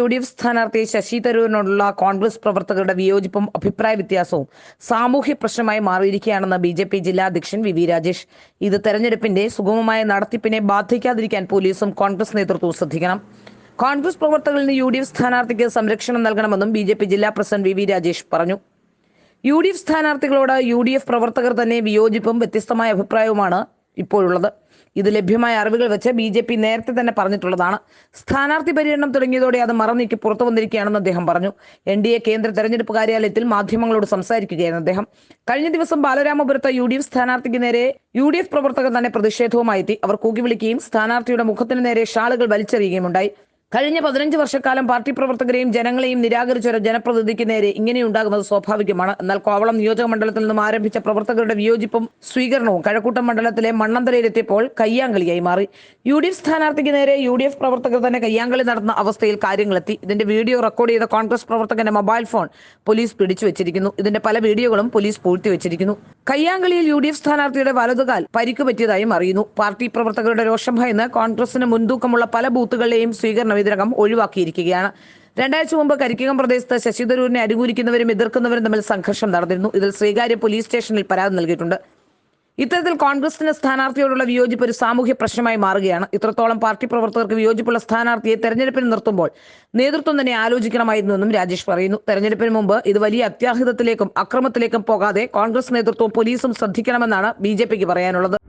U D F സ്ഥാനാർത്ഥി ശശി തരൂരിനോടുള്ള കോൺഗ്രസ് പ്രവർത്തകരുടെ വിയോജിപ്പും അഭിപ്രായ വ്യത്യാസവും സാമൂഹ്യ പ്രശ്നമായി മാറിയിരിക്കുകയാണെന്ന് ബി ജെ പി ജില്ലാ അധ്യക്ഷൻ വി വി രാജേഷ്. ഇത് തെരഞ്ഞെടുപ്പിന്റെ സുഗമമായ നടത്തിപ്പിനെ ബാധിക്കാതിരിക്കാൻ പോലീസും കോൺഗ്രസ് നേതൃത്വവും ശ്രദ്ധിക്കണം. കോൺഗ്രസ് പ്രവർത്തകരിൽ നിന്ന് യു ഡി എഫ് സ്ഥാനാർത്ഥിക്ക് സംരക്ഷണം നൽകണമെന്നും ബി ജെ പി ജില്ലാ പ്രസിഡന്റ് വി വി രാജേഷ് പറഞ്ഞു. യു ഡി എഫ് സ്ഥാനാർത്ഥികളോട് യു ഡി എഫ് പ്രവർത്തകർ തന്നെ വിയോജിപ്പും വ്യത്യസ്തമായ അഭിപ്രായവുമാണ് ഇപ്പോഴുള്ളത്. ഇത് ലഭ്യമായ അറിവുകൾ വെച്ച് ബി ജെ പി നേരത്തെ തന്നെ പറഞ്ഞിട്ടുള്ളതാണ്. സ്ഥാനാർത്ഥി പര്യടനം തുടങ്ങിയതോടെ അത് മറന്നേക്ക് പുറത്തു വന്നിരിക്കുകയാണെന്ന് അദ്ദേഹം പറഞ്ഞു. എൻ ഡി എ കേന്ദ്ര തെരഞ്ഞെടുപ്പ് കാര്യാലയത്തിൽ മാധ്യമങ്ങളോട് സംസാരിക്കുകയായിരുന്നു അദ്ദേഹം. കഴിഞ്ഞ ദിവസം ബാലരാമപുരത്ത് യു ഡി എഫ് സ്ഥാനാർത്ഥിക്ക് നേരെ യു ഡി എഫ് പ്രവർത്തകർ തന്നെ പ്രതിഷേധവുമായി എത്തി. അവർ കൂകി വിളിക്കുകയും സ്ഥാനാർത്ഥിയുടെ മുഖത്തിന് നേരെ ഷാളുകൾ വലിച്ചെറിയുകയും ഉണ്ടായി കഴിഞ്ഞ പതിനഞ്ച് വർഷക്കാലം പാർട്ടി പ്രവർത്തകരെയും ജനങ്ങളെയും നിരാകരിച്ച ഒരു ജനപ്രതിനിധിക്ക് നേരെ ഇങ്ങനെയുണ്ടാകുന്നത് സ്വാഭാവികമാണ്. എന്നാൽ കോവളം നിയോജക മണ്ഡലത്തിൽ നിന്നും ആരംഭിച്ച പ്രവർത്തകരുടെ വിയോജിപ്പും സ്വീകരണവും കഴക്കൂട്ടം മണ്ഡലത്തിലെ മണ്ണന്തരയിലെത്തിയപ്പോൾ കയ്യാങ്കളിയായി മാറി. യു ഡി എഫ് സ്ഥാനാർത്ഥിക്ക് നേരെ യു ഡി എഫ് പ്രവർത്തകർ തന്നെ കയ്യാങ്കളി നടന്ന അവസ്ഥയിൽ കാര്യങ്ങളെത്തി. ഇതിന്റെ വീഡിയോ റെക്കോർഡ് ചെയ്ത കോൺഗ്രസ് പ്രവർത്തകന്റെ മൊബൈൽ ഫോൺ പോലീസ് പിടിച്ചു വെച്ചിരിക്കുന്നു ഇതിന്റെ പല വീഡിയോകളും പോലീസ് പൂഴ്ത്തിവെച്ചിരിക്കുന്നു. കയ്യാങ്കളിയിൽ യു ഡി എഫ് സ്ഥാനാർത്ഥിയുടെ വലതുകാൽ പരിക്ക് പറ്റിയതായും അറിയുന്നു. പാർട്ടി പ്രവർത്തകരുടെ രോഷം ഭയന്ന് കോൺഗ്രസിന് മുൻതൂക്കമുള്ള പല ബൂത്തുകളിലെയും സ്വീകരണം ഇതിനകം ഒഴിവാക്കിയിരിക്കുകയാണ്. രണ്ടാഴ്ച മുമ്പ് കരിക്കകം പ്രദേശത്ത് ശശി തരൂരിനെ അനുകൂലിക്കുന്നവരും എതിർക്കുന്നവരും തമ്മിൽ സംഘർഷം നടന്നിരുന്നു. ഇതിൽ ശ്രീകാര്യ പോലീസ് സ്റ്റേഷനിൽ പരാതി നൽകിയിട്ടുണ്ട്. ഇത്തരത്തിൽ കോൺഗ്രസിന് സ്ഥാനാർത്ഥിയോടുള്ള വിയോജിപ്പ് ഒരു സാമൂഹ്യ പ്രശ്നമായി മാറുകയാണ്. ഇത്രത്തോളം പാർട്ടി പ്രവർത്തകർക്ക് വിയോജിപ്പുള്ള സ്ഥാനാർത്ഥിയെ തെരഞ്ഞെടുപ്പിന് നിർത്തുമ്പോൾ നേതൃത്വം തന്നെ ആലോചിക്കണമായിരുന്നുവെന്നും രാജേഷ് പറയുന്നു. തെരഞ്ഞെടുപ്പിന് മുമ്പ് ഇത് വലിയ അത്യാഹിതത്തിലേക്കും അക്രമത്തിലേക്കും പോകാതെ കോൺഗ്രസ് നേതൃത്വവും പോലീസും ശ്രദ്ധിക്കണമെന്നാണ് ബി പറയാനുള്ളത്.